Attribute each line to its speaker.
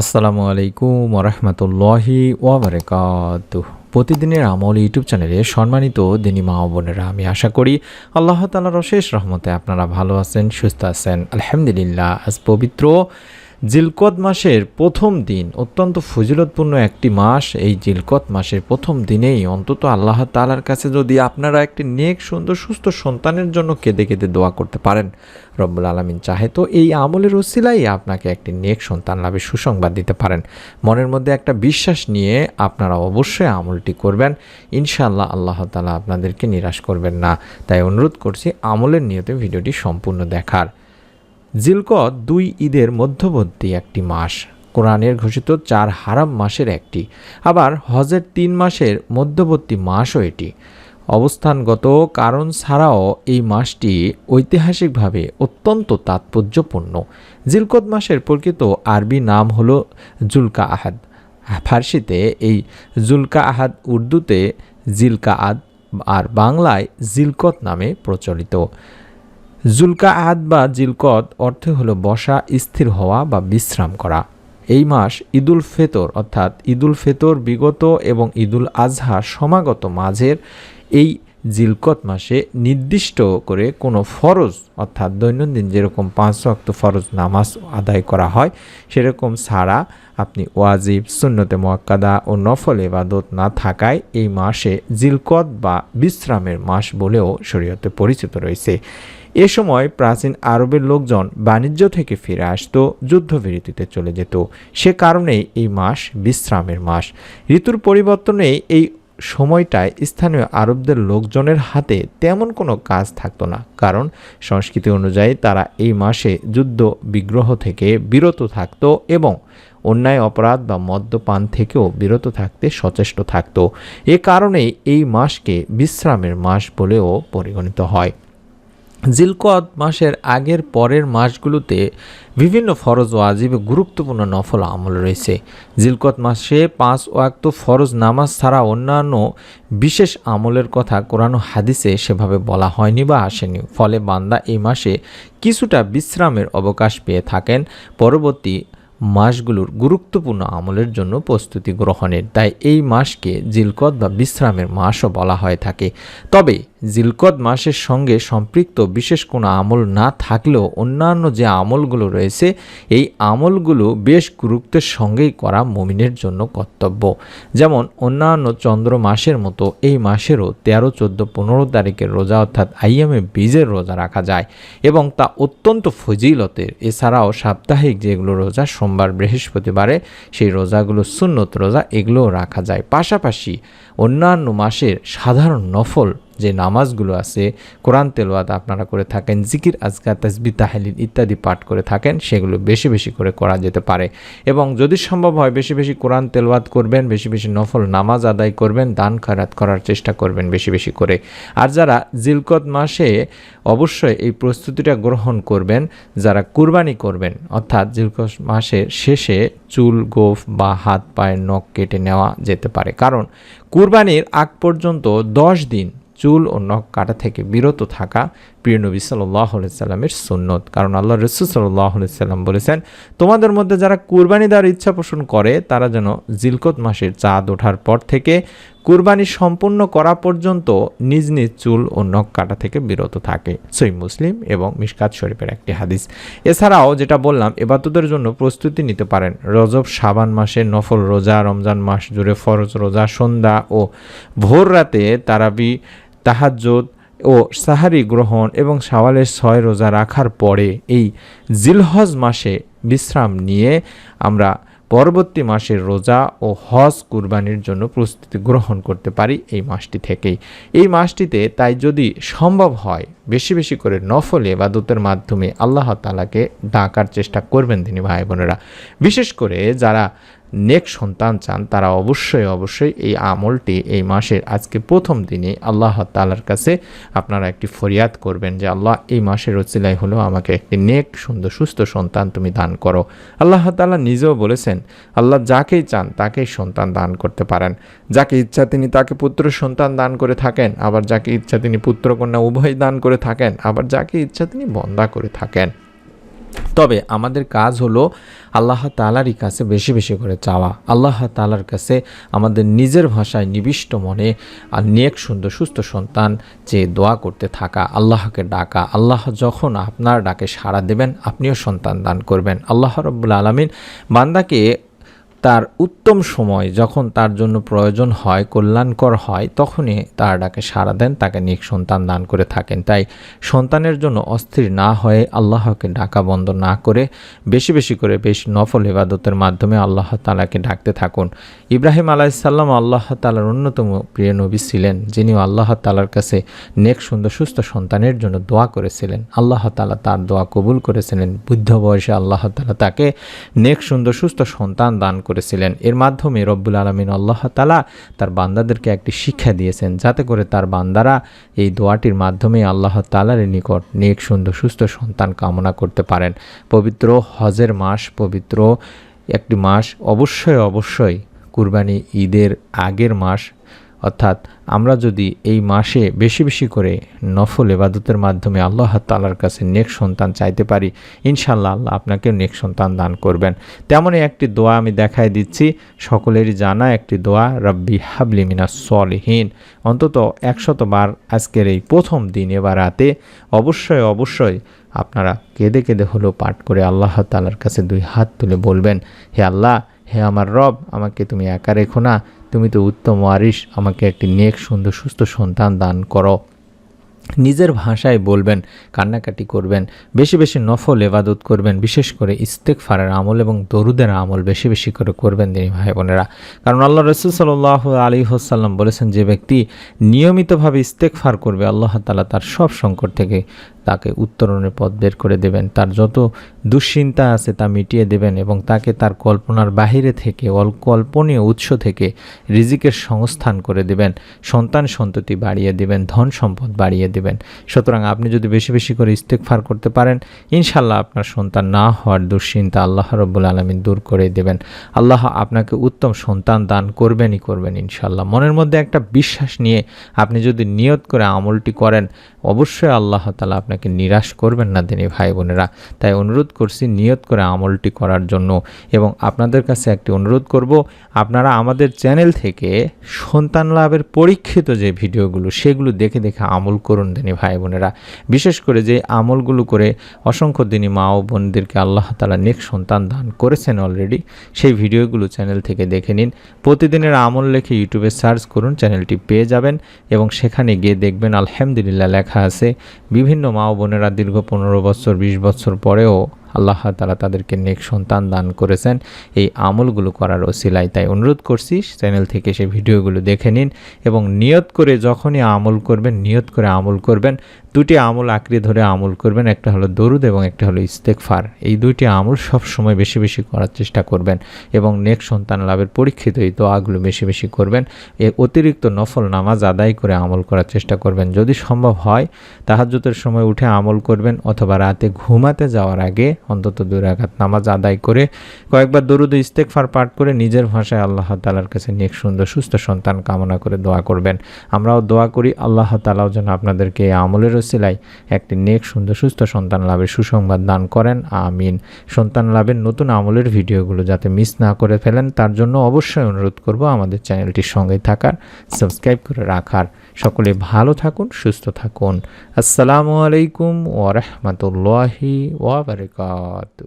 Speaker 1: আসসালামু আলাইকুম ওরহমতুল্লাহি ওবরকাত প্রতিদিনের আমল ইউটিউব চ্যানেলে সম্মানিত দিনী মা বোনেরা, আমি আশা করি আল্লাহ তালার অশেষ রহমতে আপনারা ভালো আছেন, সুস্থ আছেন। আলহামদুলিল্লাহ, আজ পবিত্র জিলকদ মাসের প্রথম দিন, অত্যন্ত ফজিলতপূর্ণ একটি মাস। এই জিলকত মাসের প্রথম দিনেই অন্তত আল্লাহ তালার কাছে যদি আপনারা একটি নেক, সুন্দর, সুস্থ সন্তানের জন্য কেঁদে কেঁদে দোয়া করতে পারেন, রব্বুল আলমিন চাহে, তো এই আমলের ওসিলাই আপনাকে একটি নেক সন্তান লাভের সুসংবাদ দিতে পারেন। মনের মধ্যে একটা বিশ্বাস নিয়ে আপনারা অবশ্যই আমলটি করবেন। ইনশাআল্লাহ আল্লাহ তালা আপনাদেরকে নিরাশ করবেন না। তাই অনুরোধ করছি আমলের নিয়তে ভিডিওটি সম্পূর্ণ দেখার। জিলকদ দুই ঈদের মধ্যবর্তী একটি মাস। কোরআনের ঘোষিত চার হারাম মাসের একটি। আবার হজের তিন মাসের মধ্যবর্তী মাসও এটি। অবস্থানগত কারণ ছাড়াও এই মাসটি ঐতিহাসিকভাবে অত্যন্ত তাৎপর্যপূর্ণ। জিলকদ মাসের প্রকৃত আরবি নাম হলো জুলকা আহাদ ফার্সিতে এই জুলকা আহাদ উর্দুতে জিলকা আদ আর বাংলায় জিলকত নামে প্রচলিত। জুলকা আহাদ বা জিলকত অর্থে হলো বসা, স্থির হওয়া বা বিশ্রাম করা। এই মাস ঈদুল ফেতর অর্থাৎ ঈদুল ফেতর বিগত এবং ঈদুল আজহা সমাগত মাঝের এই জিলকত মাসে নির্দিষ্ট করে কোনো ফরজ অর্থাৎ দৈনন্দিন যেরকম পাঁচ ওয়াক্ত ফরজ নামাজ আদায় করা হয়, সেরকম ছাড়া আপনি ওয়াজিব, সুন্নতে মোয়াক্কাদা ও নফল এবাদত না থাকায় এই মাসে জিলকত বা বিশ্রামের মাস বলেও শরীয়তে পরিচিত রয়েছে। এ সময় প্রাচীন আরবের লোকজন বাণিজ্য থেকে ফিরে আসতো, যুদ্ধবিরতিতে চলে যেত। সে কারণেই এই মাস বিশ্রামের মাস। ঋতুর পরিবর্তনে এই সময়টায় স্থানীয় আরবদের লোকজনের হাতে তেমন কোনো কাজ থাকতো না। কারণ সংস্কৃতি অনুযায়ী তারা এই মাসে যুদ্ধ, বিগ্রহ থেকে বিরত থাকত এবং অন্যায় অপরাধ বা মদ্যপান থেকেও বিরত থাকতে সচেষ্ট থাকতো। এ কারণেই এই মাসকে বিশ্রামের মাস বলেও পরিগণিত হয়। জিলকদ মাসের আগের পরের মাসগুলোতে বিভিন্ন ফরজ ও আজীবে গুরুত্বপূর্ণ নফল আমল রয়েছে। জিলকত মাসে পাঁচ ওয়াক্ত ফরজ নামাজ ছাড়া অন্যান্য বিশেষ আমলের কথা কোরআন হাদিসে সেভাবে বলা হয়নি বা আসেনি। ফলে বান্দা এই মাসে কিছুটা বিশ্রামের অবকাশ পেয়ে থাকেন। পরবর্তী মাসগুলোর গুরুত্বপূর্ণ আমলের জন্য প্রস্তুতি গ্রহণের। তাই এই মাসকে জিলকত বা বিশ্রামের মাসও বলা হয়ে থাকে। তবে জিলকদ মাসের সঙ্গে সম্পৃক্ত বিশেষ কোনো আমল না থাকলেও অন্যান্য যে আমলগুলো রয়েছে, এই আমলগুলো বেশ গুরুত্বের সঙ্গেই করা মুমিনের জন্য কর্তব্য। যেমন অন্যান্য চন্দ্র মাসের মতো এই মাসেরও তেরো, চোদ্দ, পনেরো তারিখের রোজা অর্থাৎ আইএমএ বীজের রোজা রাখা যায় এবং তা অত্যন্ত ফজিলতের। এছাড়াও সাপ্তাহিক যেগুলো রোজা, সোমবার, বৃহস্পতিবারে সেই রোজাগুলো সুন্নত রোজা, এগুলোও রাখা যায়। পাশাপাশি অন্যান্য মাসের সাধারণ নফল যে নামাজগুলো আছে, কোরআন তেলোয়াত আপনারা করে থাকেন, জিকির, আজকার তাসবি তাহলিল ইত্যাদি পাঠ করে থাকেন, সেগুলো বেশি বেশি করে করা যেতে পারে। এবং যদি সম্ভব হয় বেশি বেশি কোরআন তেলোয়াত করবেন, বেশি বেশি নফল নামাজ আদায় করবেন, দান খারাত করার চেষ্টা করবেন বেশি বেশি করে। আর যারা জিলকত মাসে অবশ্যই এই প্রস্তুতিটা গ্রহণ করবেন, যারা কুরবানি করবেন, অর্থাৎ জিলকত মাসের শেষে চুল, গোফ বা হাত, পায়ের নখ কেটে নেওয়া যেতে পারে। কারণ কুরবানির আগ পর্যন্ত দশ দিন চুল ও নখ কাটা থেকে বিরত থাকা প্রিয় নবী সাল্লাহ সাল্লামের সুন্নত। কারণ আল্লাহ রসুল সাল্লাহ সাল্লাম বলেছেন, তোমাদের মধ্যে যারা কুরবানি দেওয়ার ইচ্ছা পোষণ করে, তারা যেন জিলকত মাসের চাঁদ ওঠার পর থেকে কুরবানি সম্পূর্ণ করা পর্যন্ত নিজ নিজ চুল ও নখ কাটা থেকে বিরত থাকে। সই মুসলিম এবং মিসকাত শরীফের একটি হাদিস। এছাড়াও যেটা বললাম, এবাদতের জন্য প্রস্তুতি নিতে পারেন। রজব সাবান মাসে নফল রোজা, রমজান মাস জুড়ে ফরজ রোজা, সন্ধ্যা ও ভোর রাতে তারাবি তাহাজ্জুদ ও সাহারি গ্রহণ এবং সাওয়ালের ছয় রোজা রাখার পরে এই জিলহজ মাসে বিশ্রাম নিয়ে আমরা পরবর্তী মাসের রোজা ও হজ কুরবানির জন্য প্রস্তুতি গ্রহণ করতে পারি এই মাসটি থেকেই। এই মাসটিতে তাই যদি সম্ভব হয়, বেশি বেশি করে নফল এবাদতের মাধ্যমে আল্লাহ তালাকে ডাকার চেষ্টা করবেন তিনি ভাই বোনেরা। বিশেষ করে যারা নেক সন্তান চান, তারা অবশ্যই অবশ্যই এই আমলটি এই মাসের আজকে প্রথম দিনে আল্লাহ তালার কাছে আপনারা একটি ফরিয়াদ করবেন যে, আল্লাহ, এই মাসের রচিলাই হলো আমাকে একটি নেক, সুন্দর, সুস্থ সন্তান তুমি দান করো। আল্লাহ তালা নিজেও বলেছেন, আল্লাহ যাকেই চান তাকেই সন্তান দান করতে পারেন। যাকে ইচ্ছা তিনি তাকে পুত্র সন্তান দান করে থাকেন, আবার যাকে ইচ্ছা তিনি পুত্র কন্যা উভয় দান করে থাকেন, আবার যাকে ইচ্ছা তিনি বন্দা করে থাকেন। তবে আমাদের কাজ হলো আল্লাহ তালারই কাছে বেশি বেশি করে চাওয়া। আল্লাহ তালার কাছে আমাদের নিজের ভাষায় নিবিষ্ট মনে আর নেক, সুন্দর, সুস্থ সন্তান যে দোয়া করতে থাকা, আল্লাহকে ডাকা। আল্লাহ যখন আপনার ডাকে সাড়া দেবেন, আপনিও সন্তান দান করবেন। আল্লাহ রব্বুল আলমিন বান্দাকে তার উত্তম সময় যখন তার জন্য প্রয়োজন হয়, কল্যাণকর হয়, তখনই তার ডাকে সাড়া দেন, তাকে নিক সন্তান দান করে থাকেন। তাই সন্তানের জন্য অস্থির না হয়ে আল্লাহকে ডাকা বন্ধ না করে বেশি বেশি করে বেশ নফল ইবাদতের মাধ্যমে আল্লাহ তালাকে ডাকতে থাকুন। ইব্রাহিম আলাইসাল্লাম আল্লাহ তালার অন্যতম প্রিয় নবী ছিলেন যিনি আল্লাহ তালার কাছে নেক, সুন্দর, সুস্থ সন্তানের জন্য দোয়া করেছিলেন। আল্লাহ তালা তার দোয়া কবুল করেছিলেন। বুদ্ধ বয়সে আল্লাহ তালা তাকে নেক, সুন্দর, সুস্থ সন্তান দান করেছিলেন। এর মাধ্যমে রব্বুল আলমিন আল্লাহ তালা তার বান্দাদেরকে একটি শিক্ষা দিয়েছেন, যাতে করে তার বান্দারা এই দোয়াটির মাধ্যমে আল্লাহ তালার নিকট নেক, সুন্দর, সুস্থ সন্তান কামনা করতে পারেন। পবিত্র হজের মাস, পবিত্র একটি মাস অবশ্যই অবশ্যই কুরবানি ঈদের আগের মাস অর্থাৎ আমরা যদি এই মাসে বেশি বেশি করে নফল এবাদতের মাধ্যমে আল্লাহ তালার কাছে নেক সন্তান চাইতে পারি ইনশাল্লাহ আল্লাহ আপনাকে নেক সন্তান দান করবেন। তেমনই একটি দোয়া আমি দেখাই দিচ্ছি, সকলেরই জানা একটি দোয়া, রব্বি হাবলি মিনা সলহীন অন্তত একশত বার আজকের এই প্রথম দিন এবার রাতে। অবশ্যই অবশ্যই আপনারা কেঁদে কেঁদে হলেও পাঠ করে আল্লাহ তালার কাছে দুই হাত তুলে বলবেন, হে আল্লাহ, হে আমার রব, আমাকে তুমি একা রেখো না তুমি তো উত্তম ওয়ারিস আমাকে একটি নেক সুন্দর সুস্থ সন্তান দান করো। নিজের ভাষায় বলবেন, কান্নাকাটি করবেন, বেশি বেশি নফল এবাদত করবেন, বিশেষ করে ইস্তেক ফারের আমল এবং দরুদের আমল বেশি বেশি করে করবেন তিনি ভাই বোনেরা। কারণ আল্লাহ রসুল সাল্লাহ আলী হোসাল্লাম বলেছেন, যে ব্যক্তি নিয়মিতভাবে ইস্তেক ফার করবে, আল্লাহ তালা তার সব সংকট থেকে তাকে উত্তরণের পথ বের করে দেবেন। তার যত দুশ্চিন্তা আছে তা মিটিয়ে দেবেন এবং তাকে তার কল্পনার বাহিরে থেকে অল্পনীয় উৎস থেকে রিজিকের সংস্থান করে দেবেন। সন্তান সন্ততি বাড়িয়ে দেবেন, ধন সম্পদ বাড়িয়ে দেবেন সুতরাং আপনি যদি বেশি বেশি করে ইস্তেকফার করতে পারেন ইনশাল্লাহ আপনার সন্তান না হওয়ার দুশ্চিন্তা আল্লাহ রব্বুল আলমিন দূর করে দেবেন। আল্লাহ আপনাকে উত্তম সন্তান দান করবেনই করবেন ইনশাল্লাহ মনের মধ্যে একটা বিশ্বাস নিয়ে আপনি যদি নিয়ত করে আমলটি করেন, অবশ্যই আল্লাহ তালা আপনাকে নিরাশ করবেন না, দিনী ভাই বোনেরা। তাই অনুরোধ করছি নিয়ত করে আমলটি করার জন্য। এবং আপনাদের কাছে একটি অনুরোধ করব, আপনারা আমাদের চ্যানেল থেকে সন্তান লাভের পরীক্ষিত যে ভিডিওগুলো, সেগুলো দেখে দেখে আমল করুন। দিনী ভাই বোনেরা, বিশেষ করে যে আমলগুলো করে অসংখ্য দিনী মা ও বোনদেরকে আল্লাহ তালা নেক সন্তান দান করেছেন অলরেডি সেই ভিডিওগুলো চ্যানেল থেকে দেখে নিন। প্রতিদিনের আমল লেখে ইউটিউবে সার্চ করুন চ্যানেলটি পেয়ে যাবেন এবং সেখানে গিয়ে দেখবেন আলহামদুলিল্লাহ লেখা আছে। বিভিন্ন মা ও বোনেরা দীর্ঘ পনেরো বছর, বিশ বছর পরেও আল্লাহ তালা তাদেরকে নেক সন্তান দান করেছেন। এই আমলগুলো করার ওসিলায় তাই অনুরোধ করছি, চ্যানেল থেকে সেই ভিডিওগুলো দেখে নিন এবং নিয়ত করে যখনই আমল করবেন, নিয়ত করে আমল করবেন, দুটি আমল আঁকড়ে ধরে আমল করবেন, একটা হলো দরুদ এবং একটা হলো ইস্তেকফার এই দুইটি আমল সব সময় বেশি বেশি করার চেষ্টা করবেন এবং নেক সন্তান লাভের পরীক্ষিত এই দোয়াগুলো বেশি বেশি করবেন। এ অতিরিক্ত নফল নামাজ আদায় করে আমল করার চেষ্টা করবেন। যদি সম্ভব হয় তাহাজ্যতের সময় উঠে আমল করবেন অথবা রাতে ঘুমাতে যাওয়ার আগে অন্তত দুই রাখাত নামাজ আদায় করে কয়েকবার দরুদ ইস্তেকফার পাঠ করে নিজের ভাষায় আল্লাহ তালার কাছে নেক, সুন্দর, সুস্থ সন্তান কামনা করে দোয়া করবেন। আমরাও দোয়া করি আল্লাহ তালাও যেন আপনাদেরকে এই আমলের ওসিলায় একটি নেক, সুন্দর, সুস্থ সন্তান লাভের সুসংবাদ দান করেন। আমিন। সন্তান লাভের নতুন আমলের ভিডিওগুলো যাতে মিস না করে ফেলেন, তার জন্য অবশ্যই অনুরোধ করব আমাদের চ্যানেলটির সঙ্গে থাকার, সাবস্ক্রাইব করে রাখার। সকলে ভালো থাকুন সুস্থ থাকুন। আসসালামু আলাইকুম ওরহমতুল্লাহি ওবরকাত